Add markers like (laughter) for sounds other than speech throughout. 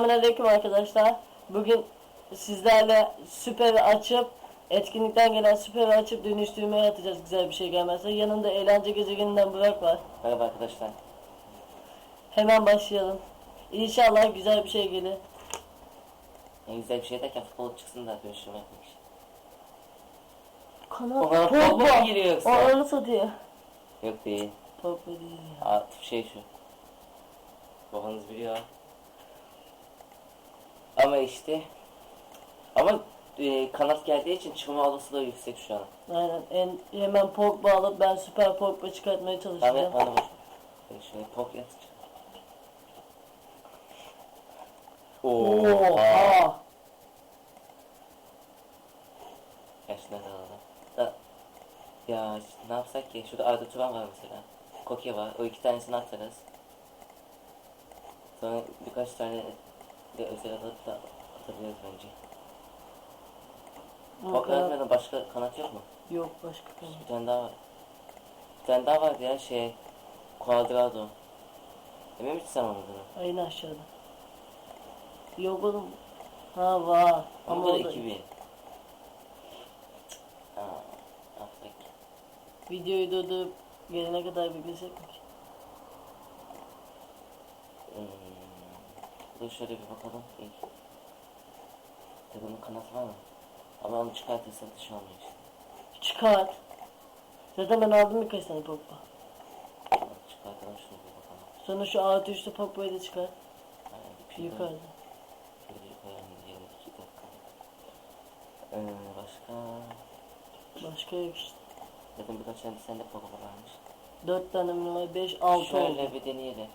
Selamünaleyküm arkadaşlar. Bugün sizlerle süperi açıp etkinlikten gelen süperi açıp dönüştürmeye atacağız güzel bir şey gelmezse. Yanında eğlence gezegeninden Burak var. Merhaba arkadaşlar. Hemen başlayalım. İnşallah güzel bir şey gelir. En güzel bir şey derken futbol çıksın da dönüşüm yapmış. O kadar Pogba mı giriyor yoksa? O arı satıyor. Yok değil. Pogba değil ya. Atıf şey şu. Babanız biliyor. Ama işte ama e, kanat geldiği için çıkma olasılığı yüksek şu an. Aynen. En, hemen Pogba alıp ben süper Pogba çıkartmaya çalışacağım. Bana bak. Ben şöyle pok yat. Oha. Gerçekten de alalım. Da, ya işte ne yapsak ki? Şurada Arda Turan var mesela. Koke var. O iki tanesini atarız. Sonra birkaç tane de özel alıp da atabiliriz bence. Vermeden başka kanat yok mu? Yok başka kanat. Bir tane daha var. Bir tane daha vardı ya şey. Cuadrado. Emin misin sen onun adını? Ayın aşağıda. Yok oğlum. Ha var. Ama Ama o da 2000. Aa, yapsak? videoyu durdurup gelene kadar beklesek mi? Hmm. Dur şöyle bir bakalım ilk. Takımın kanat var mı? Ama onu çıkartırsak dışı işte. Çıkart. Zaten ben aldım birkaç tane Pogba. Çıkartalım şunu bir bakalım. Sonra şu artı üçlü Pogba'yı da çıkar. Aynen, pilden- Yukarıda. Şöyle diyelim iki dakika. Ee, başka? Başka yok işte. Zaten birkaç tane sende Pogba varmış. Dört tane numara beş altı Şöyle oldu. bir deneyelim.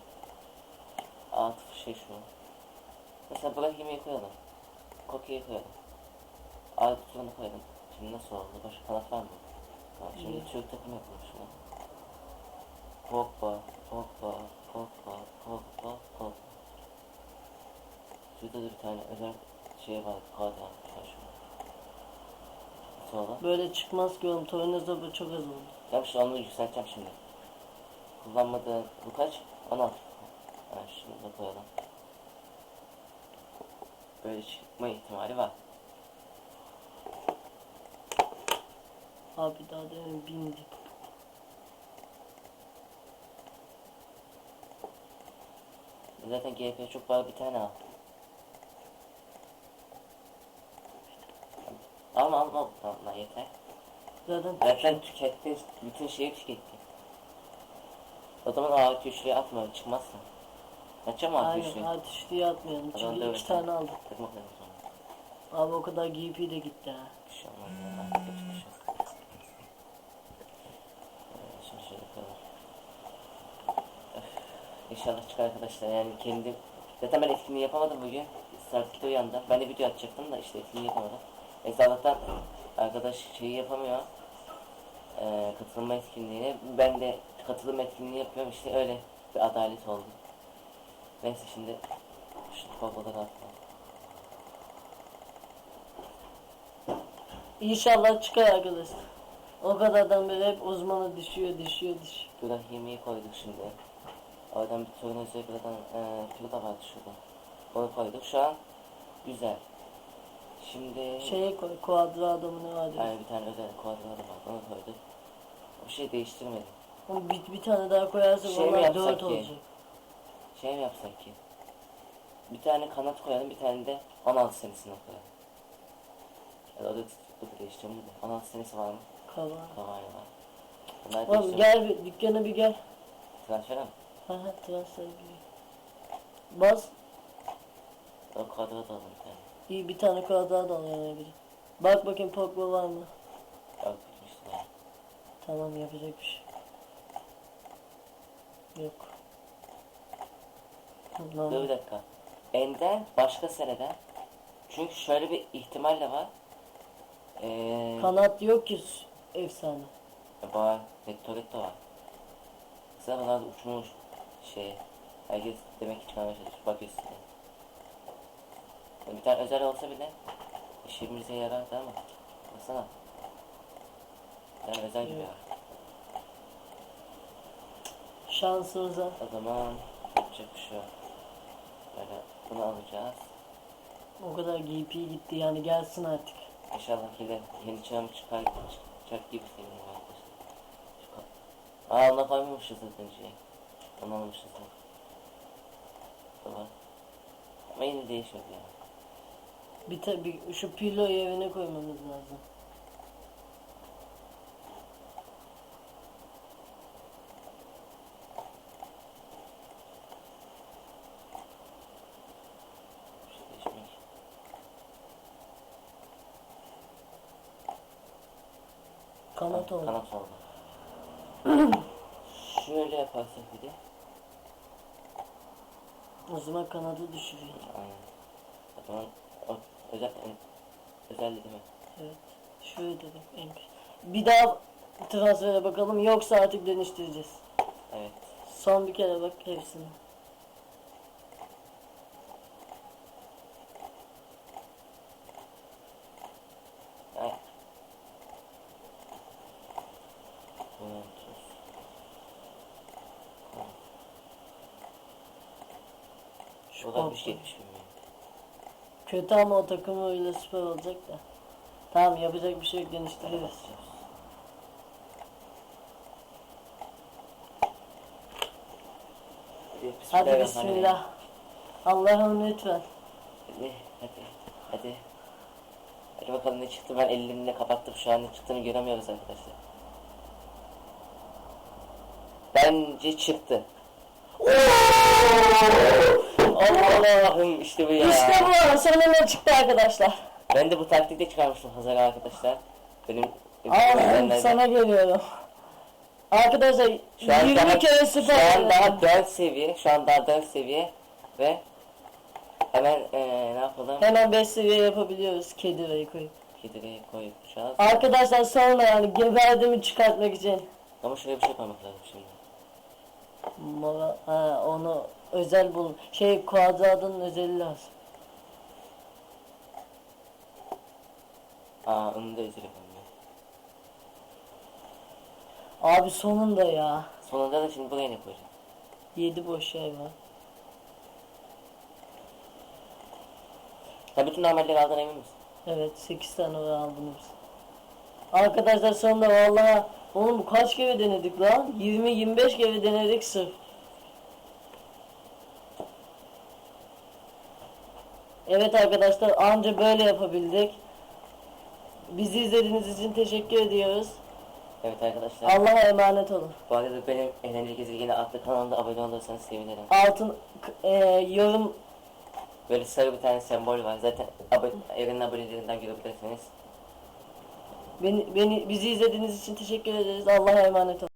Alt şey şu. Mesela Brahim'i koyalım. Koke'yi koyalım. Alt tutanı koyalım. Şimdi nasıl oldu? Başka kanat var mı? Tamam, şimdi İyi. Türk takımı yapalım şuna. Pogba, Pogba, Pogba, Pogba, Pogba. Şurada da bir tane özel şey var. Var şurada. Nasıl oldu? Böyle çıkmaz ki oğlum. Torino'da bu çok az oldu. Tamam işte onu yükselteceğim şimdi. Kullanmadığın bu kaç? 16. Ha şunu da koyalım. Böyle çıkma ihtimali var. Abi daha demin bindi. Zaten GP çok var bir tane al. Alma alma alma yeter. Zaten Zaten tükettin bütün şeyi tükettin. O zaman ağır güçlüğü atma çıkmazsın. Kaçacağım ağır Aynen güçlüğü? artı üçlüyü atmayalım. O zaman Çünkü iki sen. tane o zaman. Abi o kadar GP de gitti ha. Bir şey olmaz ya. Artık yapacak bir yok. Ee, Şimdi şöyle koyalım. Öf, İnşallah çıkar arkadaşlar yani kendim Zaten ben etkinliği yapamadım bugün Sarkı'da uyandı Ben de video atacaktım da işte etkinliği yapamadım Neyse Allah'tan arkadaş şeyi yapamıyor ee, Katılma etkinliğini Ben de katılım etkinliği yapıyorum işte öyle bir adalet oldu Neyse şimdi Şu kovboları atma İnşallah çıkar arkadaşlar. O kadardan beri hep uzmanı düşüyor düşüyor düşüyor. Brahimi'yi koyduk şimdi. Oradan bir sorun Zebra'dan e, Pirda vardı şurada. Onu koyduk. Şu an güzel. Şimdi Şeye koy, Cuadrado mu ne vardı? yani bir tane özel kuadrada var. Onu koyduk. Bir şey değiştirmedim. Bir, bir tane daha koyarsak Şey onlar dört ki? Şey mi yapsak ki? Bir tane kanat koyalım, bir tane de 16 senesine koyalım. Ya da o da tutuklu değiştirmedi de. 16 senesi var mı? Kava. Kavaya var. Bunlar Oğlum gel bir dükkana bir gel. Transfer mi? Ha ha transfer bir. Bas. O kuadrada alalım bir tane. İyi bir tane Cuadrado al yani biri. Bak bakayım Pogba var mı? Bak bitmişti var. Tamam yapacak bir şey. Yok. Dur bir dakika. Ender başka seneden. Çünkü şöyle bir ihtimal de var. Ee, Kanat yok ki efsane. var. Vektoretto var. Sıralarda uçmuş şey. Herkes demek ki çıkarmaya çalışıyor. Bak üstüne. Bir tane özel olsa bile işimize yarardı ama. Baksana. Bir tane özel gibi Evet. ya. Şansımıza. O zaman yapacak bir şey yok. Böyle Bunu alacağız. O kadar GP gitti yani gelsin artık. İnşallah yine yeni çağım çıkar çıkacak gibi sevinirim arkadaşlar. Aa ona koymamışız zaten şey. Onu almışız da. Tamam. Ama yine değişiyor ya. Bir tabi şu pilo yerine koymamız lazım. Bir şey değişmiyor ki. Kanat oldu. Kanat oldu. (clears throat) Şöyle yaparsak bir de. O zaman kanadı düşürüyor. Aynen. O zaman o, özel, en, özel değil mi? Evet. Şöyle dedim en kötü. Bir daha transfere bakalım yoksa artık dönüştüreceğiz. Evet. Son bir kere bak hepsine. Ay. Juventus. Şu O da korku. 70 bin mi? Kötü ama o takım öyle süper olacak da. Tamam yapacak bir şey yok dönüştürürüz. Hadi bismillah. Allah'ım lütfen. Hadi, hadi, hadi. Hadi bakalım ne çıktı. Ben elimle kapattım. Şu an ne çıktığını göremiyoruz arkadaşlar. Bence çıktı. Allah'ım işte bu ya. İşte bu sonunda çıktı arkadaşlar. Ben de bu taktikte çıkarmıştım Hazar arkadaşlar. Benim Allah'ım sana geliyorum. Arkadaşlar Şu an 20 daha, kere şu süper. an daha 4 seviye. Şu an daha 4 seviye. Ve hemen eee ne yapalım? Hemen 5 seviye yapabiliyoruz kedi ve koyup. Kedileri koyacağız. Arkadaşlar sonra yani geberdiğimi çıkartmak için. Ama şuraya bir şey koymak lazım şimdi. Mora, ha, onu özel bul. Şey kuadradın özeli lazım. Aa onu da özür ya. Abi sonunda ya. Sonunda da şimdi buraya ne koyacağım? 7 boş yer var. Sen bütün normalleri aldın emin misin? Evet 8 tane var aldım hepsi. Arkadaşlar sonunda vallahi oğlum kaç kere denedik lan? 20-25 kere denedik sırf. Evet arkadaşlar anca böyle yapabildik. Bizi izlediğiniz için teşekkür ediyoruz. Evet arkadaşlar. Allah'a emanet olun. Bu arada benim Eğlenceli Gezegeni adlı kanalımda abone olursanız sevinirim. Altın e, yorum Böyle sarı bir tane sembol var. Zaten abone, Eren'in abonelerinden görebilirsiniz. beni, beni bizi izlediğiniz için teşekkür ederiz. Allah'a emanet olun.